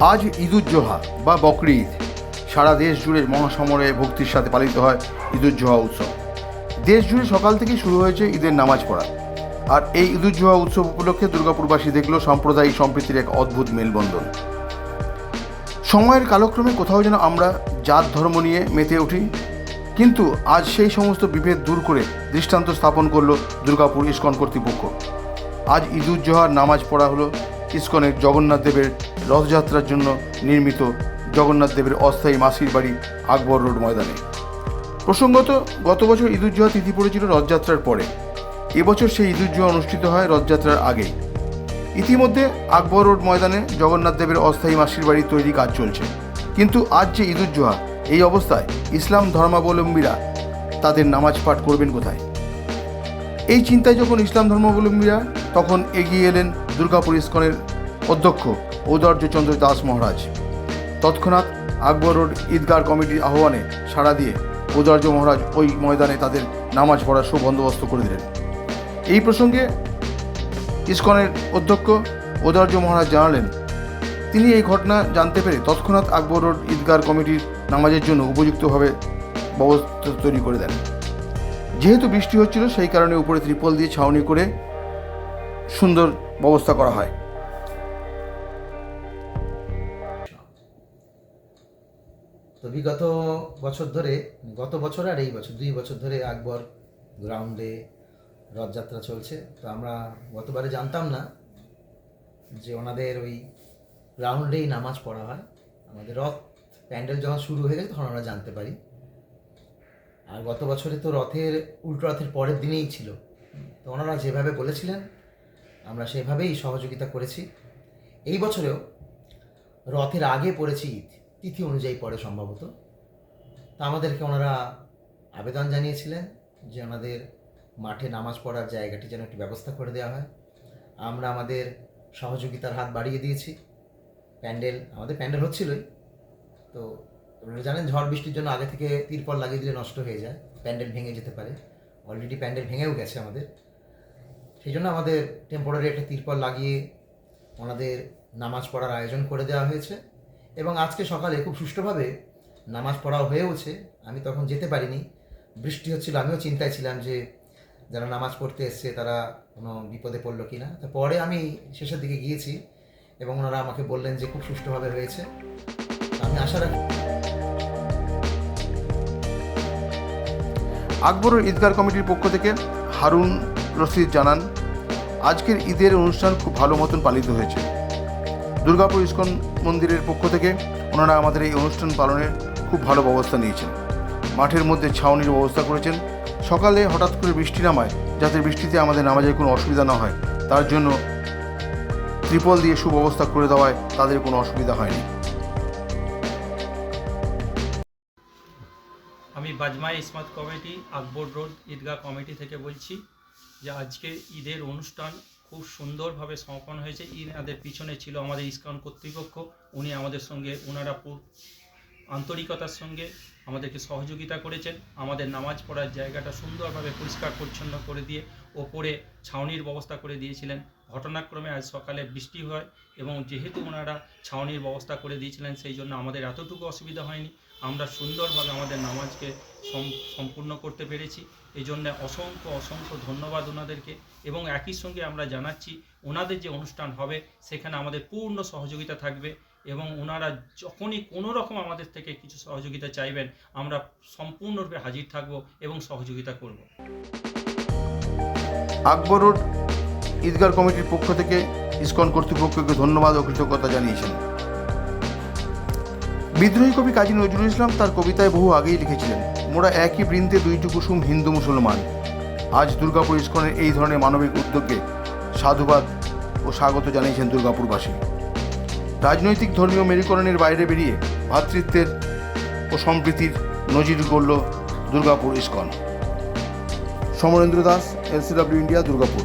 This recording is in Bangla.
আজ ঈদুজ্জোহা বা বকরি ঈদ। সারা দেশ জুড়ে মহাসমরে ভক্তির সাথে পালিত হয় ঈদুজ্জোহা উৎসব। দেশ জুড়ে সকাল থেকেই শুরু হয়েছে ঈদের নামাজ পড়া। আর এই ঈদুজ্জোহা উৎসব উপলক্ষে দুর্গাপুরবাসী দেখল সাম্প্রদায়িক সম্প্রীতির এক অদ্ভুত মেলবন্ধন। সময়ের কালক্রমে কোথাও যেন আমরা জাত, ধর্ম নিয়ে মেতে উঠি। কিন্তু আজ সেই সমস্ত বিভেদ দূর করে দৃষ্টান্ত স্থাপন করল দুর্গাপুর ইস্কন কর্তৃপক্ষ। আজ ঈদুজ্জোহার নামাজ পড়া হলো ইস্কনের জগন্নাথ দেবের রথযাত্রার জন্য নির্মিত জগন্নাথ দেবের অস্থায়ী মাসির বাড়ি আকবর রোড ময়দানে। প্রসঙ্গত, গত বছর ঈদুজ্জোহা তিথি পড়েছিল রথযাত্রার পরে। এবছর সেই ঈদুজ্জোহা অনুষ্ঠিত হয় রথযাত্রার আগেই ইতিমধ্যে আকবর রোড ময়দানে জগন্নাথ দেবের অস্থায়ী মাসির বাড়ি তৈরি কাজ চলছে। কিন্তু আজ যে ঈদুজ্জোহা এই অবস্থায় ইসলাম ধর্মাবলম্বীরা তাদের নামাজ পাঠ করবেন কোথায়? এই চিন্তায় যখন ইসলাম ধর্মাবলম্বীরা তখন এগিয়ে এলেন দুর্গাপুর ইস্কনের অধ্যক্ষ ঔদার্যচন্দ্র দাস মহারাজ। তৎক্ষণাৎ আকবর রোড ঈদগাহ কমিটির আহ্বানে সাড়া দিয়ে ঔদার্য মহারাজ ওই ময়দানে তাদের নামাজ পড়ার সুবন্দোবস্ত করে দিলেন। এই প্রসঙ্গে ইস্কনের অধ্যক্ষ ঔদার্য মহারাজ জানালেন, তিনি এই ঘটনা জানতে পেরে তৎক্ষণাৎ আকবর রোড ঈদগাহ কমিটির নামাজের জন্য উপযুক্তভাবে ব্যবস্থা তৈরি করে দেন। যেহেতু বৃষ্টি হচ্ছিল, সেই কারণে উপরে ত্রিপল দিয়ে ছাউনি করে সুন্দর ব্যবস্থা করা হয়। তো বিগত বছর ধরে, গত বছর আর এই বছর, দুই বছর ধরে আকবর গ্রাউন্ডে রথযাত্রা চলছে। তো আমরা গতবারে জানতাম না যে ওনাদের ওই গ্রাউন্ডেই নামাজ পড়া হয়। আমাদের রথ প্যান্ডেল যখন শুরু হয়ে গেছে তখন আমরা জানতে পারি। আর গত বছরে তো রথের, উল্টো রথের পরের দিনেই ছিল। তো ওনারা যেভাবে বলেছিলেন আমরা সেভাবেই সহযোগিতা করেছি। এই বছরেও রথের আগে পড়েছি ঈদ, তিথি অনুযায়ী পড়ে সম্ভবত। তা আমাদেরকে ওনারা আবেদন জানিয়েছিলেন যে ওনাদের মাঠে নামাজ পড়ার জায়গাটি যেন একটি ব্যবস্থা করে দেওয়া হয়। আমরা আমাদের সহযোগিতার হাত বাড়িয়ে দিয়েছি। প্যান্ডেল, আমাদের প্যান্ডেল হচ্ছিলই। তো আপনারা জানেন ঝড় বৃষ্টির জন্য আগে থেকে তিরপল লাগিয়ে দিলে নষ্ট হয়ে যায়। প্যান্ডেল ভেঙে যেতে পারে। অলরেডি প্যান্ডেল ভেঙেও গেছে আমাদের। সেই জন্য আমাদের টেম্পোরারি একটা তিরপল লাগিয়ে ওনাদের নামাজ পড়ার আয়োজন করে দেওয়া হয়েছে। এবং আজকে সকালে খুব সুষ্ঠুভাবে নামাজ পড়াও হয়েওছে। আমি তখন যেতে পারিনি। বৃষ্টি হচ্ছিল, আমিও চিন্তায় ছিলাম যে যারা নামাজ পড়তে এসছে তারা কোনো বিপদে পড়ল কি না তো পরে আমি শেষের দিকে গিয়েছি এবং ওনারা আমাকে বললেন যে খুব সুষ্ঠুভাবে হয়েছে। আমি আশা রাখি আকবর ঈদগাহ কমিটির পক্ষ থেকে হারুন রশিদ জানান, আজকের ঈদের অনুষ্ঠান খুব ভালো মতন পালিত হয়েছে। দুর্গাপুর ইস্কন মন্দিরের পক্ষ থেকে ওনারা আমাদের এই অনুষ্ঠান পালনের খুব ভালো ব্যবস্থা নিয়েছেন। মাঠের মধ্যে ছাউনির ব্যবস্থা করেছেন। সকালে হঠাৎ করে বৃষ্টি নামায়, যাতে বৃষ্টিতে আমাদের নামাজের কোনো অসুবিধা না হয়। তার জন্য ত্রিপল দিয়ে সুব্যবস্থা করে দেওয়ায় তাদের কোনো অসুবিধা হয়নি। আমি Bazmai Ismat committee, Akbar road, Eidgah committee থেকে বলছি। যে আজকে ঈদের অনুষ্ঠান খুব সুন্দরভাবে সমাপন হয়েছে। ইনাদের পিছনে ছিল আমাদের ইস্কন কর্তৃপক্ষ, উনি আমাদের সঙ্গে ওনারা আন্তরিকতার সঙ্গে আমাদেরকে সহযোগিতা করেছেন। আমাদের নামাজ পড়ার জায়গাটা সুন্দরভাবে পরিষ্কার পরিচ্ছন্ন করে দিয়ে ওপরে ছাউনির ব্যবস্থা করে দিয়েছিলেন। ঘটনাক্রমে আজ সকালে বৃষ্টি হয় এবং যেহেতু ওনারা ছাউনির ব্যবস্থা করে দিয়েছিলেন, সেই জন্য আমাদের এতটুকু অসুবিধা হয়নি। আমরা সুন্দরভাবে আমাদের নামাজকে সম্পূর্ণ করতে পেরেছি। এই জন্য অসংখ্য অসংখ্য ধন্যবাদ ওনাদেরকে এবং একই সঙ্গে আমরা জানাচ্ছি, ওনাদের যে অনুষ্ঠান হবে, সেখানে আমাদের পূর্ণ সহযোগিতা থাকবে এবং ওনারা যখনই কোনো রকম আমাদের থেকে কিছু সহযোগিতা চাইবেন, আমরা সম্পূর্ণরূপে হাজির থাকব এবং সহযোগিতা করব। আকবর রোড ঈদগাহ কমিটির পক্ষ থেকে ইসকন কর্তৃপক্ষকে ধন্যবাদ ও কৃতজ্ঞতা জানিয়েছেন। বিদ্রোহী কবি কাজী নজরুল ইসলাম তার কবিতায় বহু আগেই লিখেছিলেন, মোরা একই বৃন্দে দুইটি কুসুম হিন্দু মুসলমান। আজ দুর্গাপুর ইস্কনের এই ধরনের মানবিক উদ্যোগকে সাধুবাদ ও স্বাগত জানিয়েছেন দুর্গাপুরবাসী। রাজনৈতিক ধর্মীয় মেরুকরণের বাইরে বেরিয়ে ভ্রাতৃত্বের ও সম্প্রীতির নজির গড়ল Durgapur ISKCON. Samarendra Das LCW India Durgapur.